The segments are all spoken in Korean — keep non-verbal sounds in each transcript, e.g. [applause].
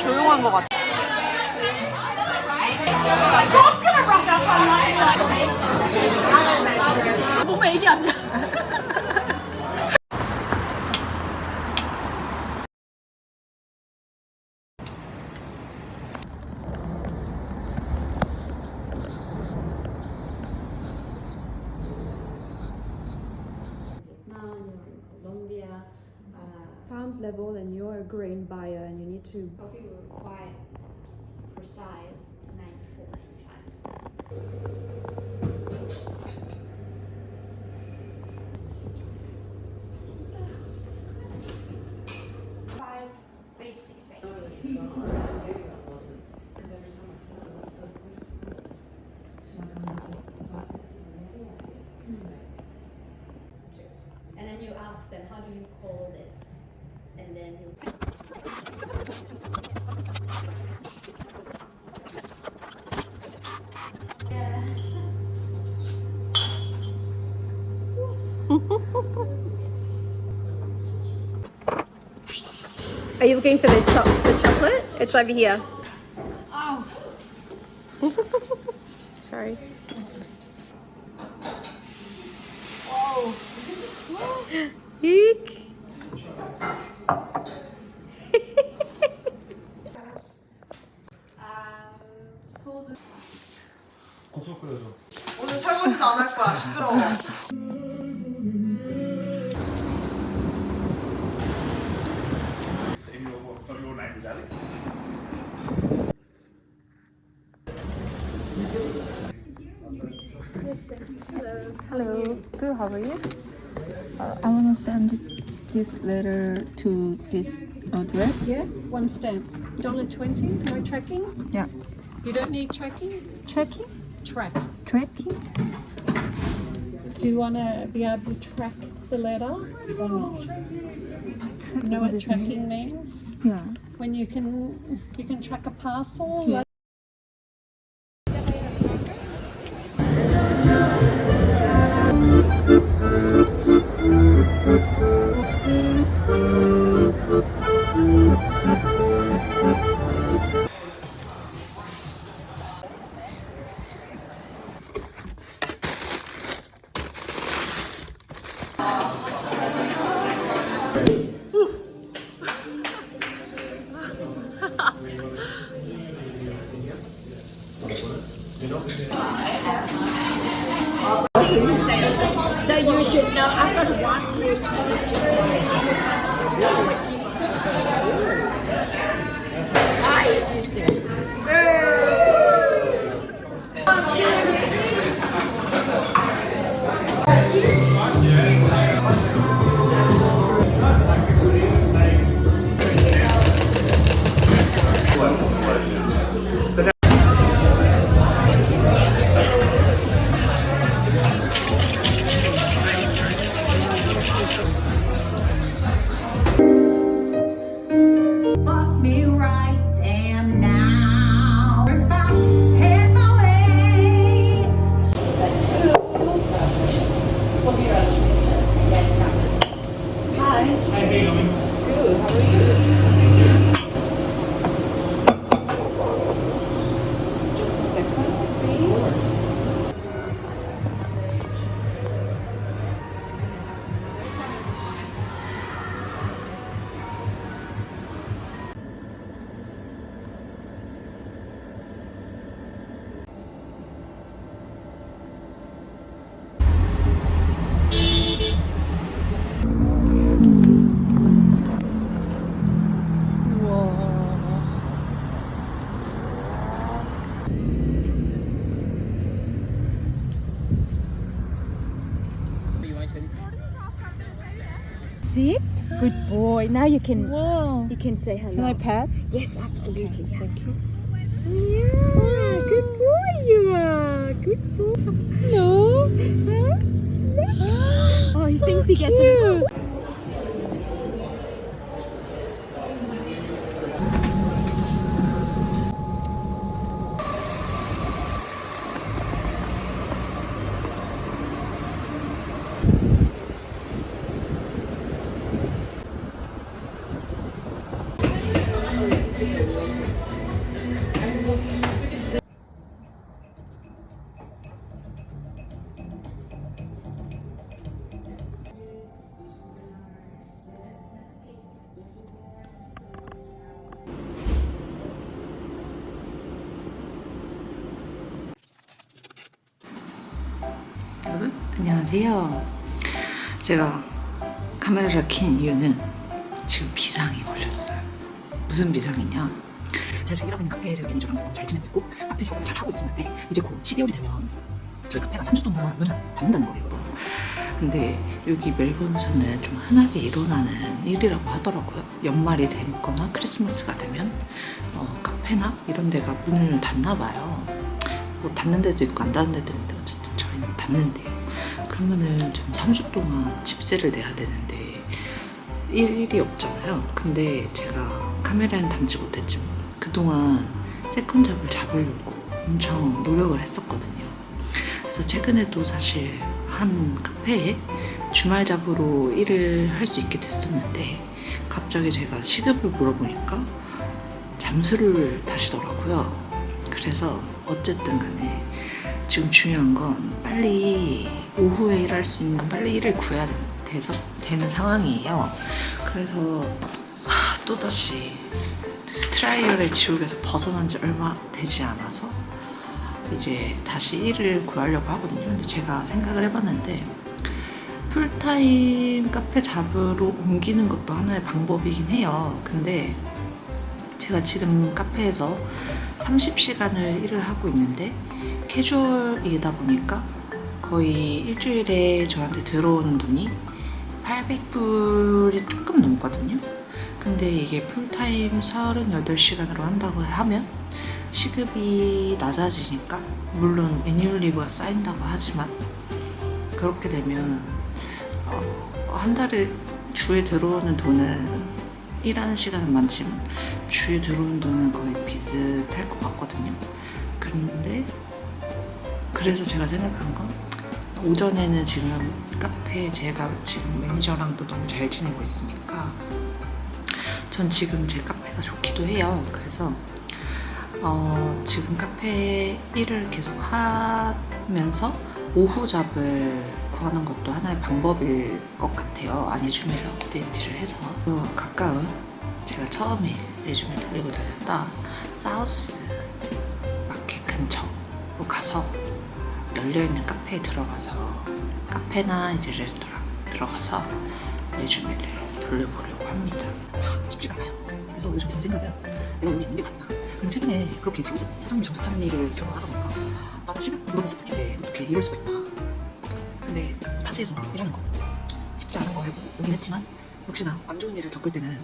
조용한 것 같아. 너무 애기 아 [laughs] level and you're a grain buyer and you need to coffee quite precise, 94, 95. Five basic. And then you ask them, how do you call this? And then you Are you looking for the, cho- the chocolate? It's over here. Oh. [laughs] Sorry. Eek. 국수 끓여줘. 오늘 설거지도 안 할 거야. 시끄러워. Your name is Alex. Hello, good. How are you? Uh, I want to send this letter to this address. yeah one stamp dollar twenty no tracking Yeah. you don't need tracking Tracking? track Tracking? do you want to be able to track the letter or not you know what tracking means Yeah. when you can you can track a parcel Yeah. So you should know i've got one boy. Now you can Wow. you can say hello. Can I pet? Yes, absolutely. Yeah. Thank you. Yeah, good boy you are. Good boy. No. [gasps] Oh, he thinks he gets Cute. it. 안녕하세요. 제가 카메라를 킨 이유는 지금 비상이 걸렸어요. 무슨 비상이냐? 제가 지금 일하고 있는 카페에 제가 매니저랑 잘 지내고 카페 적응 잘 하고 있는데 이제 곧 12월이 되면 저희 카페가 3주 동안 문을 닫는다는 거예요. 근데 여기 멜번에서는 좀 흔하게 일어나는 일이라고 하더라고요. 연말이 되거나 크리스마스가 되면 어, 카페나 이런 데가 문을 닫나 봐요. 뭐 닫는 데도 있고 안 닫는 데도 있는데 어쨌든 저희는 닫는데요. 그러면은 좀 3주 동안 집세를 내야 되는데 일이 없잖아요. 근데 제가 카메라는 담지 못했지만 그동안 세컨잡을 잡으려고 엄청 노력을 했었거든요. 그래서 최근에도 사실 한 카페에 주말 잡으로 일을 할 수 있게 됐었는데 갑자기 제가 시급을 물어보니까 잠수를 타시더라고요. 그래서 어쨌든 간에 지금 중요한 건 빨리 오후에 일할 수 있는 빨리 일을 구해야 돼서 되는 상황이에요. 그래서 하, 또다시 트라이얼의 지옥에서 벗어난 지 얼마 되지 않아서 이제 다시 일을 구하려고 하거든요. 근데 제가 생각을 해봤는데 풀타임 카페 잡으로 옮기는 것도 하나의 방법이긴 해요. 근데 제가 지금 카페에서 30시간을 일을 하고 있는데 캐주얼이다 보니까 거의 일주일에 저한테 들어오는 돈이 800불이 조금 넘거든요. 근데 이게 풀타임 38시간으로 한다고 하면 시급이 낮아지니까 물론 애니얼 리브가 쌓인다고 하지만 그렇게 되면 어, 한 달에 주에 들어오는 돈은 일하는 시간은 많지만 주에 들어오는 돈은 거의 비슷할 것 같거든요. 그런데 그래서 제가 생각한 건 오전에는 지금 카페 제가 지금 매니저랑도 너무 잘 지내고 있으니까 전 지금 제 카페가 좋기도 해요. 그래서 어, 지금 카페 일을 계속 하면서 오후 잡을 구하는 것도 하나의 방법일 것 같아요. 안 해주메를 업데이트를 해서 어, 가까운 제가 처음에 레주메 돌리고 다녔다 사우스 마켓 근처로 가서 열려있는 카페에 들어가서 카페나 이제 레스토랑 들어가서 레주메를 돌려보려고 합니다. 쉽지가 않아요. 그래서 요즘 제 생각은 내가 여기 있는 게 맞나? 그럼 최근에 그렇게 장사, 사장님 장사 타는 일을 경험하다 보니까 나는 시급 물어봤을 뿐인데 어떻게 이럴 수가 있나? 근데 타지에서 일하는 거 쉽지 않은 거 알고 오긴 했지만 역시나 안 좋은 일을 겪을 때는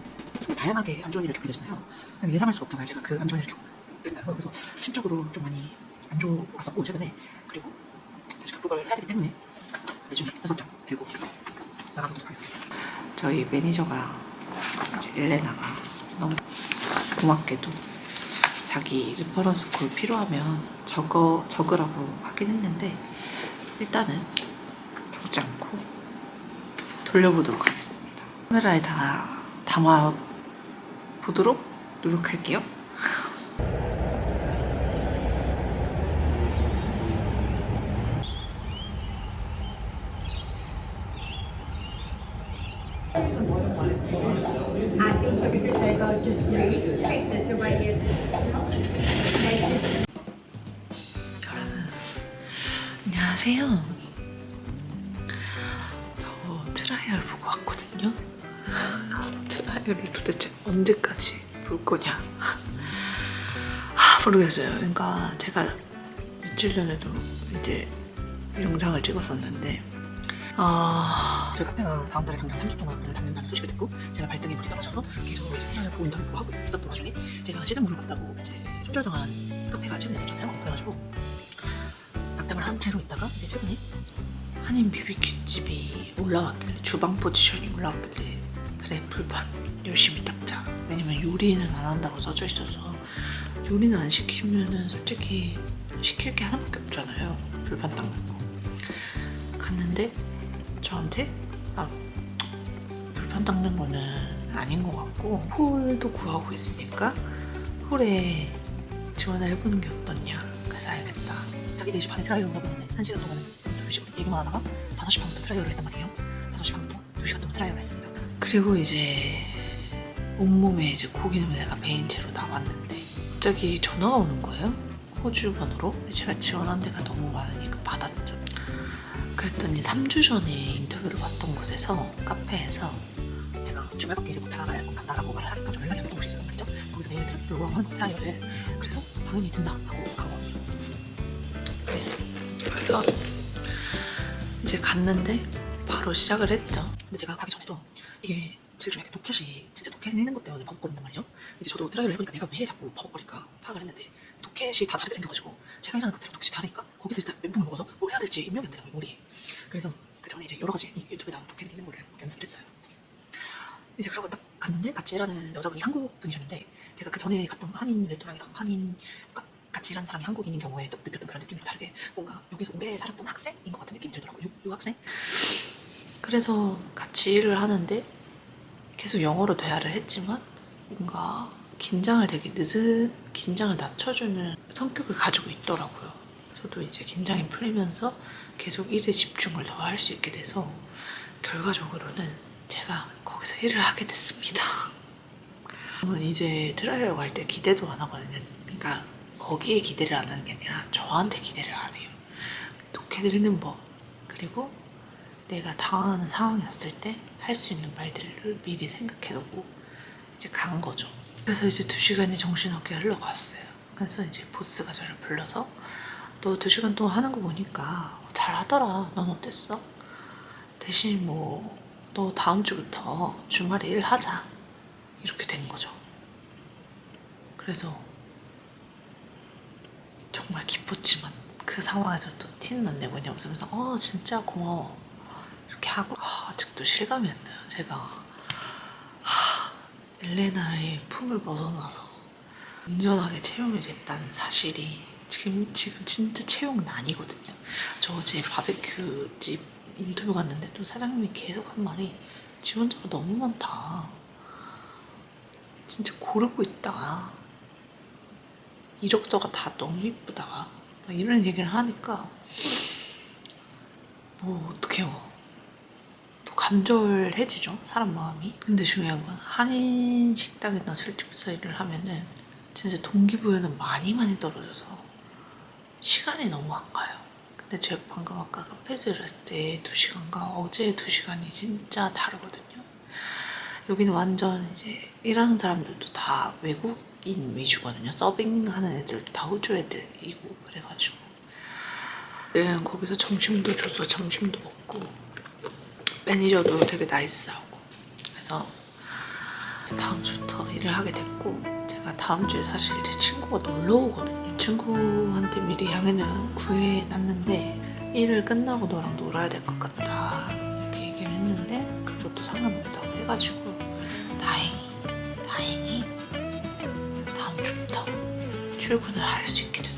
좀 다양하게 안 좋은 일을 겪게 되잖아요. 예상할 수가 없잖아요. 제가 그 안 좋은 일을 겪는다는 거. 그래서 심적으로 좀 많이 안 좋았었고 최근에 그리고 다시 극복을 해야 되기 때문에 매주에 여섯 장 들고 나가보도록 하겠습니다. 저희 매니저가 이제 엘레나가 너무 고맙게도 자기 리퍼런스 콜 필요하면 적어 적으라고 하긴 했는데 일단은 적지 않고 돌려보도록 하겠습니다. 카메라에 다 담아 보도록 노력할게요. 여러분 안녕하세요. 저 트라이얼 보고 왔거든요. 트라이얼을 도대체 언제까지 볼 거냐? 아, 모르겠어요. 그러니까 제가 며칠 전에도 이제 영상을 찍었었는데 아, 저희 카페가 다음 달에 당장 3주 동안 문을 닫는다는 소식을 듣고 제가 발등에 불이 떨어져서 계속 이제 트라이를 보고 인터뷰를 하고 있었던 와중에 제가 시간물을 봤다고 이제 손절당한 카페가 최근에 있었잖아요. 그래가지고 낙담을 한 채로 있다가 이제 최근에 한인 BBQ 집이 올라왔길래 주방 포지션이 올라왔길래 그래 불판 열심히 닦자. 왜냐면 요리는 안 한다고 써져 있어서 요리는 안 시키면은 솔직히 시킬 게 하나밖에 없잖아요. 불판 닦는 저한테 아 불판 닦는 거는 아닌 것 같고 홀도 구하고 있으니까 홀에 지원을 해보는 게 어떻냐 그래서 알겠다. 자기 4시 반에 트라이얼을 해보면 1시간 동안 인터뷰식으로 얘기만 하다가 5시 반부터 트라이얼을 했단 말이에요. 5시 반부터 2시간 동안 트라이얼을 했습니다. 그리고 이제 온몸에 이제 고기 냄새가 배인 채로 나왔는데 갑자기 전화가 오는 거예요. 호주 번호로. 제가 지원한 데가 너무 많으니까 받았죠 그랬더니 3주 전에 인터뷰를 봤던 곳에서 카페에서 제가 주말밖에 일 못하갈 것 같다라고 말을 하니까 좀 연락이 안 오던 곳이 있었단 말이죠. 거기서 매일 트래픽을 하는 트라이얼을 그래서 당연히 된다 하고 가거든요. 네. 그래서 이제 갔는데 바로 시작을 했죠. 근데 제가 가기 전에도 이게 제일 중요한 게 도켓이 진짜 도켓 있는 것 때문에 버벅거린단 말이죠. 이제 저도 트라이얼을 해보니까 내가 왜 자꾸 버벅거릴까 파악을 했는데 도켓이 다 다르게 생겨가지고 제가 일하는 카페랑 도켓이 다르니까 거기서 일단 멘붕을 먹어서 뭘 해야 될지 임명이 안 되더라고요 머리에 그래서 그 전에 이제 여러 가지 이 유튜브에다 도켓 있는 거를 연습을 했어요. 이제 그러고 딱 갔는데 같이 일하는 여자분이 한국 분이셨는데 제가 그 전에 갔던 한인 레스토랑이랑 한인 가- 같이 일하는 사람이 한국인인 경우에 느- 느꼈던 그런 느낌과 다르게 뭔가 여기서 오래 살았던 학생인 것 같은 느낌이 들더라고요. 유, 유학생? 그래서 같이 일을 하는데 계속 영어로 대화를 했지만 뭔가 긴장을 되게 늦은 긴장을 낮춰주는 성격을 가지고 있더라고요. 저도 이제 긴장이 풀리면서 계속 일에 집중을 더 할 수 있게 돼서 결과적으로는 제가 거기서 일을 하게 됐습니다. [laughs] 저는 이제 트라이얼 갈 때 기대도 안 하거든요. 그러니까 거기에 기대를 안 하는 게 아니라 저한테 기대를 안 해요. 독해 읽는 법 그리고 내가 당하는 상황이 왔을 때 할 수 있는 말들을 미리 생각해놓고 이제 간 거죠. 그래서 이제 두 시간이 정신없게 흘러갔어요. 그래서 이제 보스가 저를 불러서 너 두 시간 동안 하는 거 보니까 잘하더라. 넌 어땠어? 대신 뭐 너 다음 주부터 주말에 일하자. 이렇게 된 거죠. 그래서 정말 기뻤지만 그 상황에서 또 티는 안 내고 그냥 웃으면서 어 진짜 고마워 이렇게 하고 아, 아직도 실감이 안 나요 제가 하, 엘레나의 품을 벗어나서 온전하게 채용이 됐다는 사실이 지금 지금 진짜 채용은 아니거든요 저 어제 바베큐 집 인터뷰 갔는데 또 사장님이 계속 한 말이 지원자가 너무 많다 진짜 고르고 있다 이력서가 다 너무 이쁘다. 막 이런 얘기를 하니까 뭐 어떡해요. 또 간절해지죠 사람 마음이. 근데 중요한 건 한인 식당이나 술집에서 일을 하면은 진짜 동기부여는 많이 많이 떨어져서 시간이 너무 안 가요. 근데 제가 방금 아까 카페에서 일할 때두 시간과 어제 두 시간이 진짜 다르거든요. 여기는 완전 이제 일하는 사람들도 다 외국인 위주거든요. 서빙하는 애들도 다 호주 애들이고 그래가지고 네, 거기서 점심도 줘서 점심도 먹고 매니저도 되게 나이스하고 그래서 다음 주부터 일을 하게 됐고 제가 다음 주에 사실 제 친구가 놀러 오거든요. 친구한테 미리 양해는 구해놨는데 일을 끝나고 너랑 놀아야 될 것 같다 이렇게 얘기를 했는데 그것도 상관없다고 해가지고 다행히 다행히 다음 주부터 출근을 할 수 있게 됐습니다.